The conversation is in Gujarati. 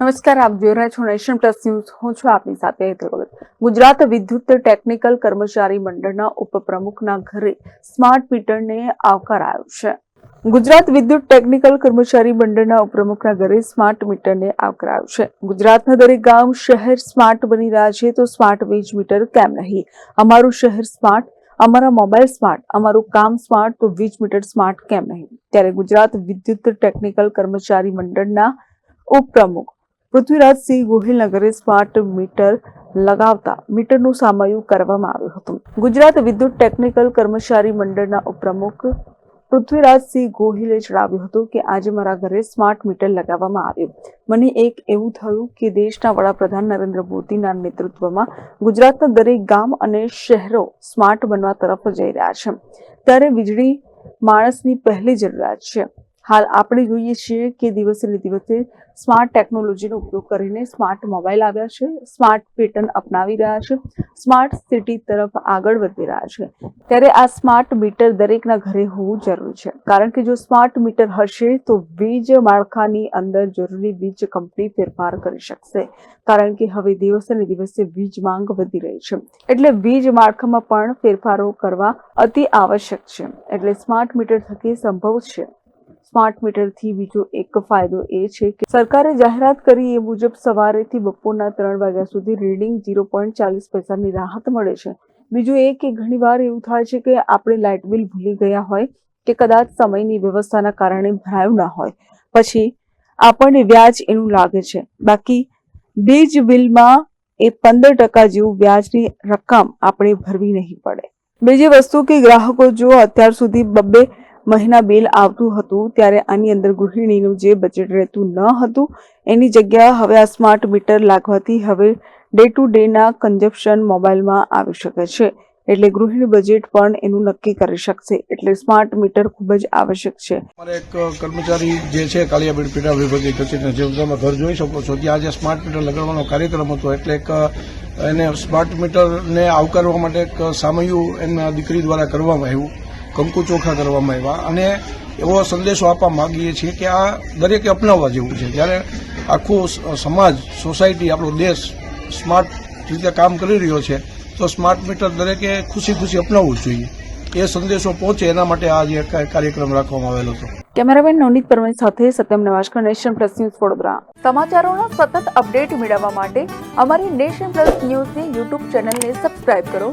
નમસ્કાર, આપ જોઈ રહ્યા છો નેશન પ્લસ ન્યૂઝ. હું છું આપની સાથે હેતલ ભગત. ગુજરાત વિદ્યુત ટેકનિકલ કર્મચારી મંડળના ઉપપ્રમુખના ઘરે સ્માર્ટ મીટરને આવકારાયો છે. ગુજરાત વિદ્યુત ટેકનિકલ કર્મચારી મંડળના ઉપપ્રમુખના ઘરે સ્માર્ટ મીટરને આવકારાયો છે. ગુજરાતના દરેક ગામ શહેર સ્માર્ટ બની રહ્યા છે તો સ્માર્ટ વીજ મીટર કેમ નહીં? અમારું શહેર સ્માર્ટ, અમારા મોબાઈલ સ્માર્ટ, અમારું કામ સ્માર્ટ તો વીજ મીટર સ્માર્ટ કેમ નહીં? ત્યારે ગુજરાત વિદ્યુત ટેકનિકલ કર્મચારી મંડળના ઉપપ્રમુખ પૃથ્વીરાજસિંહ ગોહિલના ઘરે સ્માર્ટ મીટર લગાવતા મીટરનું સામયું કરવામાં આવ્યું હતું. ગુજરાત વિદ્યુત ટેકનિકલ કર્મચારી મંડળના ઉપપ્રમુખ પૃથ્વીરાજસિંહ ગોહિલે જણાવ્યું હતું કે આજે મારા ઘરે સ્માર્ટ મીટર લગાવવામાં આવ્યું. મને એક એવું થયું કે દેશના વડાપ્રધાન નરેન્દ્ર મોદીના નેતૃત્વમાં ગુજરાતના દરેક ગામ અને શહેરો સ્માર્ટ બનવા તરફ જઈ રહ્યા છે. ત્યારે વીજળી માણસની પહેલી જરૂરિયાત છે. હાલ આપણે જોઈએ છીએ કે દિવસે ને દિવસે સ્માર્ટ ટેકનોલોજીનો ઉપયોગ કરીને સ્માર્ટ મોબાઈલ આવ્યા છે સ્માર્ટ પેટર્ન અપનાવી રહ્યા છે સ્માર્ટ સિટી તરફ આગળ વધી રહ્યા છે. ત્યારે આ સ્માર્ટ મીટર દરેકના ઘરે હોવું જરૂરી છે. કારણ કે જો સ્માર્ટ મીટર હશે તો વીજ માળખાની અંદર જરૂરી વીજ કંપની ફેરફાર કરી શકશે. કારણ કે હવે દિવસે ને દિવસે વીજ માંગ વધી રહી છે. એટલે વીજ માળખામાં પણ ફેરફારો કરવા અતિ આવશ્યક છે. એટલે સ્માર્ટ મીટર થકી સંભવ છે. સ્માર્ટ મીટરથી બીજો એક ફાયદો એ છે કે સરકારે જાહેરાત કરી એ મુજબ સવારેથી બપોરના ત્રણ વાગ્યા સુધી રીડિંગ ઝીરો પોઈન્ટ ચાલીસ પૈસાની રાહત મળે છે. બીજું એ કે ઘણીવાર એવું થાય છે કે આપણે લાઇટ બિલ ભૂલી ગયા હોય કે કદાચ સમયની વ્યવસ્થાના કારણે ભરાયું ના હોય. પછી આપણને વ્યાજ એનું લાગે છે. બાકી બીજ બિલમાં એ પંદર ટકા જેવું વ્યાજની રકમ આપણે ભરવી નહીં પડે. બીજી વસ્તુ કે ગ્રાહકો જો અત્યાર સુધી બબ્બે મહિના બિલ આવતું હતું ત્યારે આની અંદર ગૃહિણીનું જે બજેટ રહેતું ન હતું, એની જગ્યા હવે આ સ્માર્ટ મીટર લાગવાથી હવે ડે ટુ ડેના કન્ઝપ્શન મોબાઈલમાં આવી શકે છે. એટલે ગૃહિણી બજેટ પણ એનું નક્કી કરી શકશે. એટલે સ્માર્ટ મીટર ખૂબ જ આવશ્યક છે. અમારે એક કર્મચારી જે છે કાલિયાબેડ પીડા વિભાગીય કચેરીના જે તમે ઘર જોઈ શકો છો. ત્યાં આજે સ્માર્ટ મીટર લગાડવાનો કાર્યક્રમ હતો. એટલે એક, એને સ્માર્ટ મીટરને આવકારવા માટે એક સામયું એમના દીકરી દ્વારા કરવામાં આવ્યું. કંકુ ચોખા કરવામાં આવ્યા અને એવો સંદેશો આપવા માગીએ છીએ કે આ દરેકે અપનાવવા જેવું છે. જ્યારે આખું સમાજ સોસાયટી આપણો દેશ સ્માર્ટ રીતે કામ કરી રહ્યો છે તો સ્માર્ટ મીટર દરેકે ખુશી ખુશી અપનાવવું જોઈએ. એ સંદેશો પહોંચે એના માટે આ જે કાર્યક્રમ રાખવામાં આવેલો હતો. કેમેરામેન નવનીત પરમાર સાથે સત્યમ નવાશકર નેશન પ્લસ ન્યૂઝ વડોદરા. સમાચારોના સતત અપડેટ મેળવવા માટે અમારી નેશન પ્લસ ન્યૂઝની યુટ્યુબ ચેનલને સબસ્ક્રાઇબ કરો.